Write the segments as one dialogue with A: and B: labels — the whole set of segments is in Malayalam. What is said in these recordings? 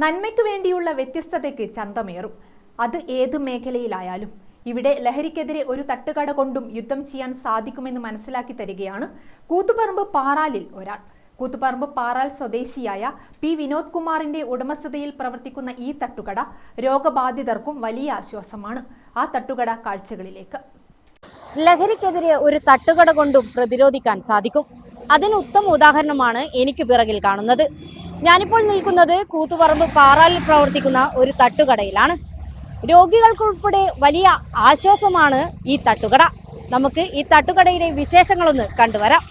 A: നന്മയ്ക്ക് വേണ്ടിയുള്ള വ്യത്യസ്തതയ്ക്ക് ചന്തമേറും. അത് ഏത് മേഖലയിലായാലും ഇവിടെ ലഹരിക്കെതിരെ ഒരു തട്ടുകട കൊണ്ടും യുദ്ധം ചെയ്യാൻ സാധിക്കുമെന്ന് മനസ്സിലാക്കി തരികയാണ് കൂത്തുപറമ്പ് പാറാലിൽ ഒരാൾ. കൂത്തുപറമ്പ് പാറാൽ സ്വദേശിയായ പി. വിനോദ് കുമാറിന്റെ ഉടമസ്ഥതയിൽ പ്രവർത്തിക്കുന്ന ഈ തട്ടുകട രോഗബാധിതർക്കും വലിയ ആശ്വാസമാണ്. ആ തട്ടുകട കാഴ്ചകളിലേക്ക്.
B: ലഹരിക്കെതിരെ ഒരു തട്ടുകട കൊണ്ടും പ്രതിരോധിക്കാൻ സാധിക്കും. അതിന് ഉത്തമ ഉദാഹരണമാണ് എനിക്ക് പിറകിൽ കാണുന്നത്. ഞാനിപ്പോൾ നിൽക്കുന്നത് കൂത്തുപറമ്പ് പാറാലിൽ പ്രവർത്തിക്കുന്ന ഒരു തട്ടുകടയിലാണ്. രോഗികൾക്കുൾപ്പെടെ വലിയ ആശ്വാസമാണ് ഈ തട്ടുകട. നമുക്ക് ഈ തട്ടുകടയിലെ വിശേഷങ്ങളൊന്ന് കണ്ടുവരാം.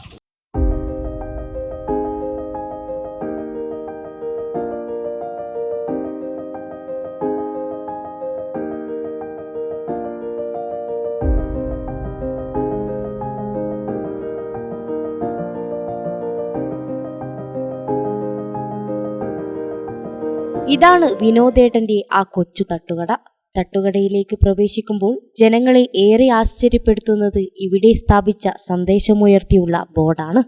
B: ഇതാണ് വിനോദേട്ടന്റെ ആ കൊച്ചു തട്ടുകട. തട്ടുകടയിലേക്ക് പ്രവേശിക്കുമ്പോൾ ജനങ്ങളെ ഏറെ ആശ്ചര്യപ്പെടുത്തുന്നത് ഇവിടെ സ്ഥാപിച്ച സന്ദേശമുയർത്തിയുള്ള ബോർഡാണ്.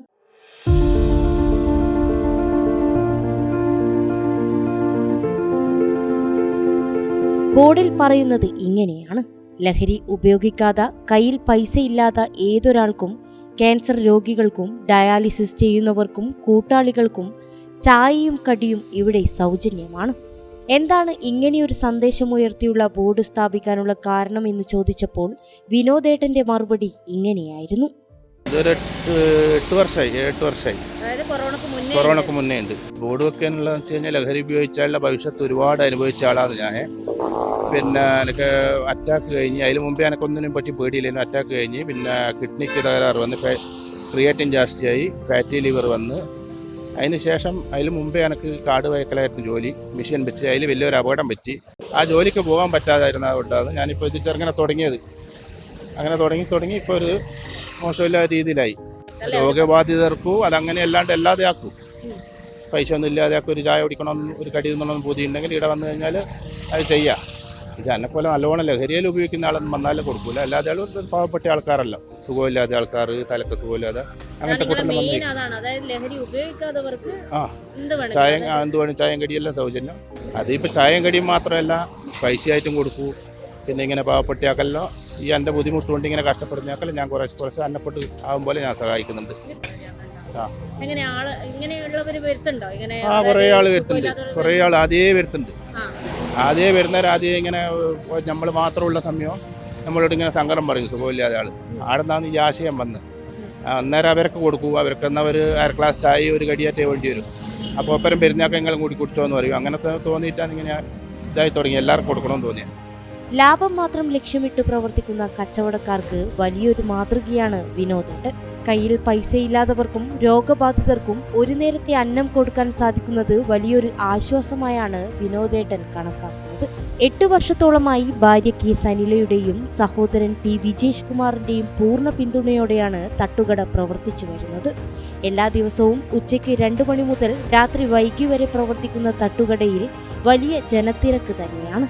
B: ബോർഡിൽ പറയുന്നത് ഇങ്ങനെയാണ്. ലഹരി ഉപയോഗിക്കാതെ കയ്യിൽ പൈസ ഏതൊരാൾക്കും ക്യാൻസർ രോഗികൾക്കും ഡയാലിസിസ് ചെയ്യുന്നവർക്കും കൂട്ടാളികൾക്കും ചായയും കടിയും ഇവിടെ സൗജന്യമാണ്. എന്താണ് ഇങ്ങനെയൊരു സന്ദേശമുയർത്തിയുള്ള ബോർഡ് സ്ഥാപിക്കാനുള്ള കാരണം എന്ന് ചോദിച്ചപ്പോൾ വിനോദേട്ടന്റെ മറുപടി ഇങ്ങനെയായിരുന്നു.
C: ഇതൊരു എട്ട് വർഷമായി എട്ട് വർഷമായി.
B: കൊറോണക്ക് മുന്നേ
C: കൊറോണക്ക് മുന്നേ ഉണ്ട്. ബോർഡ് വെക്കാനുള്ള വെച്ച് കഴിഞ്ഞാൽ ലഹരി ഉപയോഗിച്ചാലുള്ള ഭവിഷ്യത്ത് ഒരുപാട് അനുഭവിച്ച ആളാണ് ഞാൻ. പിന്നെ എനിക്ക് അറ്റാക്ക് കഴിഞ്ഞ് അതിന് മുമ്പേ എനിക്ക് ഒന്നിനും പറ്റി പേടിയില്ലായിരുന്നു. അറ്റാക്ക് കഴിഞ്ഞ് പിന്നെ കിഡ്നിക്ക് തകരാറ് വന്ന് ക്രിയേറ്റിൻ ജാസ്തിയായി ഫാറ്റി ലിവർ വന്ന് അതിന് ശേഷം അതിന് മുമ്പേ എനിക്ക് കാട് വയക്കലായിരുന്നു ജോലി മെഷീൻ വെച്ച് അതിൽ വലിയൊരു അപകടം പറ്റി. ആ ജോലിക്ക് പോകാൻ പറ്റാതായിരുന്നു അതുകൊണ്ടാണ് ഞാനിപ്പോൾ ഇത് ചെറുങ്ങനെ തുടങ്ങിയത്. അങ്ങനെ തുടങ്ങി തുടങ്ങി ഇപ്പോൾ ഒരു മോശമില്ലാത്ത രീതിയിലായി. രോഗബാധിതർക്കും അതങ്ങനെ അല്ലാണ്ട് അല്ലാതെ ആക്കും പൈസ ഒന്നും ഇല്ലാതെ ആക്കും ഒരു ചായ കുടിക്കണം ഒരു കടി തിന്നണമെന്ന് ബുദ്ധി ഉണ്ടെങ്കിൽ ഇവിടെ വന്നു കഴിഞ്ഞാൽ അത് ചെയ്യാം. ഇത് പോലെ നല്ലോണം ലഹരിയിൽ ഉപയോഗിക്കുന്ന ആളൊന്നും വന്നാലും കൊടുക്കൂല. അല്ലാതെ ആൾ പാവപ്പെട്ട ആൾക്കാരല്ല. സുഖമില്ലാതെ ആൾക്കാർ തലക്ക് സുഖമില്ലാതെ അങ്ങനത്തെ ആ. ചായം എന്ത് വേണം? ചായം കടിയെല്ലാം സൗജന്യം. അതിപ്പോൾ ചായം കടിയും മാത്രമല്ല പൈസയായിട്ടും കൊടുക്കൂ. പിന്നെ ഇങ്ങനെ പാവപ്പെട്ടിയാക്കല്ലോ ഈ എന്റെ ബുദ്ധിമുട്ട് കൊണ്ട് ഇങ്ങനെ കഷ്ടപ്പെടുന്നയാക്കല്ലോ ഞാൻ കുറച്ച് കുറച്ച് അന്നപ്പെട്ട് ആവും പോലെ ഞാൻ സഹായിക്കുന്നുണ്ട്. ആ.
B: വരുത്തുണ്ടോ
C: ആ കുറേ ആൾ വരുത്തുന്നുണ്ട്. കുറേ ആൾ ആദ്യമേ വരുത്തുന്നുണ്ട്.
B: ആ.
C: വരുന്ന ആദ്യം ഇങ്ങനെ നമ്മൾ മാത്രമുള്ള സമയം നമ്മളോട് ഇങ്ങനെ സങ്കടം പറയും സുഖമില്ലാതെ ആൾ ആടെ നിന്നാണ് ഈ ആശയം വന്ന്. അന്നേരം അവർക്ക് കൊടുക്കുക അവർക്ക് എന്നാൽ ഒരു അര ഗ്ലാസ് ചായ ഒരു കടിയാറ്റേ വേണ്ടി വരും. അപ്പോൾ ഒപ്പരം പെരുന്നാക്കം ഇങ്ങനെ കൂടി കുടിച്ചോ എന്ന് പറയും അങ്ങനത്തെ തോന്നിയിട്ടാണ് ഇങ്ങനെ ഇതായി തുടങ്ങി. എല്ലാവർക്കും കൊടുക്കണമെന്ന് തോന്നിയത്
B: ലാഭം മാത്രം ലക്ഷ്യമിട്ട് പ്രവർത്തിക്കുന്ന കച്ചവടക്കാർക്ക് വലിയൊരു മാതൃകയാണ് വിനോദേട്ടൻ കയ്യിൽ പൈസയില്ലാത്തവർക്കും രോഗബാധിതർക്കും ഒരു നേരത്തെ അന്നം കൊടുക്കാൻ സാധിക്കുന്നത് വലിയൊരു ആശ്വാസമായാണ് വിനോദേട്ടൻ കണക്കാക്കുന്നത്. എട്ട് വർഷത്തോളമായി ഭാര്യ കെ സനിലയുടെയും സഹോദരൻ പി വിജേഷ് കുമാറിന്റെയും പൂർണ പിന്തുണയോടെയാണ് തട്ടുകട പ്രവർത്തിച്ചു വരുന്നത്. എല്ലാ ദിവസവും ഉച്ചയ്ക്ക് രണ്ടു മണി മുതൽ രാത്രി വൈകി വരെ പ്രവർത്തിക്കുന്ന തട്ടുകടയിൽ വലിയ ജനത്തിരക്ക് തന്നെയാണ്.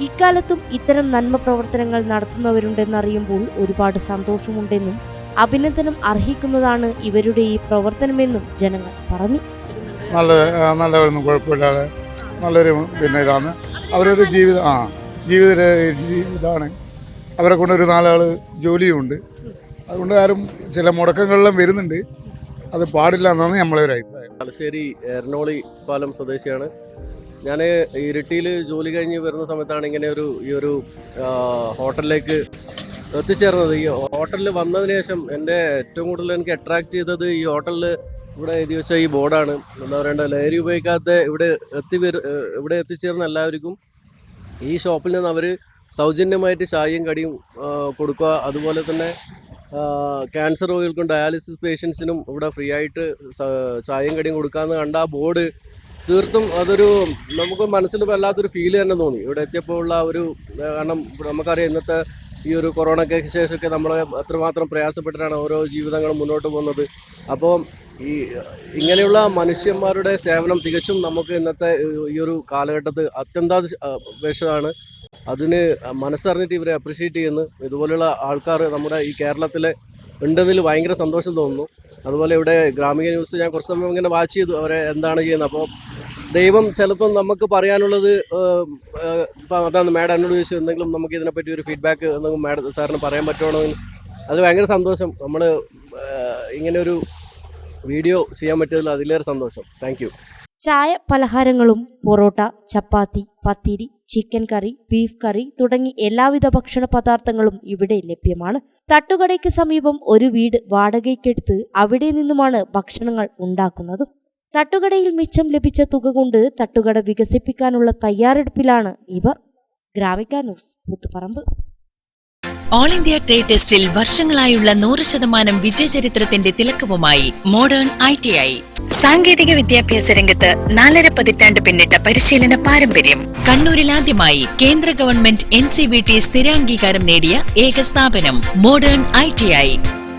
B: ഇക്കാലത്തും ഇത്തരം നന്മ പ്രവർത്തനങ്ങൾ നടത്തുന്നവരുണ്ടെന്നറിയുമ്പോൾ ഒരുപാട് സന്തോഷമുണ്ടെന്നും അഭിനന്ദനം അർഹിക്കുന്നതാണ് ഇവരുടെ ഈ പ്രവർത്തനമെന്നും ജനങ്ങൾ പറഞ്ഞു.
D: നല്ല നല്ലവരൊന്നും കുഴപ്പമില്ലാതെ നല്ലൊരു പിന്നെ ഇതാണ്. അവരൊരു ജീവിത ആ ജീവിത ഇതാണ്. അവരെ കൊണ്ടൊരു ഒരു നാലാൾ ജോലിയുമുണ്ട് അതുകൊണ്ട് ആരും ചില മുടക്കങ്ങളെല്ലാം വരുന്നുണ്ട്. അത് പാടില്ല എന്നാണ് നമ്മളെ ഒരു അഭിപ്രായം.
E: തലശ്ശേരി എറണോളി പാലം സ്വദേശിയാണ്. ഞാൻ ഇരിട്ടിയിൽ ജോലി കഴിഞ്ഞ് വരുന്ന സമയത്താണ് ഇങ്ങനെ ഒരു ഈ ഒരു ഹോട്ടലിലേക്ക് എത്തിച്ചേർന്നത്. ഈ ഹോട്ടലിൽ വന്നതിന് ശേഷം എന്റെ ഏറ്റവും കൂടുതൽ എനിക്ക് അട്രാക്ട് ചെയ്തത് ഈ ഹോട്ടലിൽ ഇവിടെ എഴുതി വെച്ച ഈ ബോർഡാണ്. എന്താ പറയണ്ട ലഹരി ഉപയോഗിക്കാത്ത ഇവിടെ എത്തി ഇവിടെ എത്തിച്ചേർന്ന എല്ലാവർക്കും ഈ ഷോപ്പിൽ നിന്ന് അവർ സൗജന്യമായിട്ട് ചായയും കടിയും കൊടുക്കുക. അതുപോലെ തന്നെ ക്യാൻസർ രോഗികൾക്കും ഡയാലിസിസ് പേഷ്യൻസിനും ഇവിടെ ഫ്രീ ആയിട്ട് ചായയും കടിയും കൊടുക്കാമെന്ന് കണ്ട ആ ബോർഡ് തീർത്തും അതൊരു നമുക്ക് മനസ്സിൽ വല്ലാത്തൊരു ഫീൽ തന്നെ തോന്നി. ഇവിടെ എത്തിയപ്പോൾ ഉള്ള ഒരു കാരണം നമുക്കറിയാം ഇന്നത്തെ ഈ ഒരു കൊറോണയ്ക്ക് ശേഷമൊക്കെ നമ്മൾ അത്രമാത്രം പ്രയാസപ്പെട്ടിട്ടാണ് ഓരോ ജീവിതങ്ങളും മുന്നോട്ട് പോകുന്നത്. അപ്പോൾ ഈ ഇങ്ങനെയുള്ള മനുഷ്യന്മാരുടെ സേവനം തികച്ചും നമുക്ക് ഇന്നത്തെ ഈ ഒരു കാലഘട്ടത്തിൽ അത്യന്താപേക്ഷമാണ് അതിന് മനസ്സറിഞ്ഞിട്ട് ഇവരെ അപ്രിഷ്യേറ്റ് ചെയ്യുന്നു. ഇതുപോലെയുള്ള ആൾക്കാർ നമ്മുടെ ഈ കേരളത്തിൽ ഉണ്ടെന്നതിൽ ഭയങ്കര സന്തോഷം തോന്നുന്നു. അതുപോലെ ഇവിടെ ഗ്രാമീണ ന്യൂസ് ഞാൻ കുറച്ച് സമയം ഇങ്ങനെ വാച്ച് ചെയ്തു അവരെ എന്താണ് ചെയ്യുന്നത്. അപ്പോൾ ദൈവം ചിലപ്പം നമുക്ക് പറയാനുള്ളത് അതാണ് മാഡം എന്നോട് ചോദിച്ചു എന്തെങ്കിലും നമുക്ക് ഇതിനെപ്പറ്റി ഒരു ഫീഡ്ബാക്ക് എന്തെങ്കിലും മാഡം സാറിന് പറയാൻ പറ്റുവാണോ അത് ഭയങ്കര സന്തോഷം. നമ്മൾ ഇങ്ങനെ ഒരു വീഡിയോ ചെയ്യാൻ പറ്റിയതിൽ അതിലേറെ സന്തോഷം. താങ്ക്
B: ചായ പലഹാരങ്ങളും parotta chapati pathiri chicken curry beef curry തുടങ്ങി എല്ലാവിധ ഭക്ഷണ പദാർത്ഥങ്ങളും ഇവിടെ ലഭ്യമാണ്. തട്ടുകടയ്ക്ക് സമീപം ഒരു വീട് വാടകയ്ക്കെടുത്ത് അവിടെ നിന്നുമാണ് ഭക്ഷണങ്ങൾ ഉണ്ടാക്കുന്നത്. തട്ടുകടയിൽ മിച്ചം ലഭിച്ച തുക കൊണ്ട് തട്ടുകട വികസിപ്പിക്കാനുള്ള തയ്യാറെടുപ്പിലാണ് ഇവർ. Gramika news Koothuparamba
F: all India trade ടെസ്റ്റിൽ വർഷങ്ങളായുള്ള നൂറ് ശതമാനം വിജയചരിത്രത്തിന്റെ തിലക്കവുമായി മോഡേൺ ഐ ടി ഐ. സാങ്കേതിക വിദ്യാഭ്യാസ രംഗത്ത് നാലര പതിറ്റാണ്ട് പിന്നിട്ട പരിശീലന പാരമ്പര്യം. കണ്ണൂരിൽ ആദ്യമായി കേന്ദ്ര government N C V T സ്ഥിരാംഗീകാരം നേടിയ ഏക സ്ഥാപനം മോഡേൺ ഐ ടി ഐ.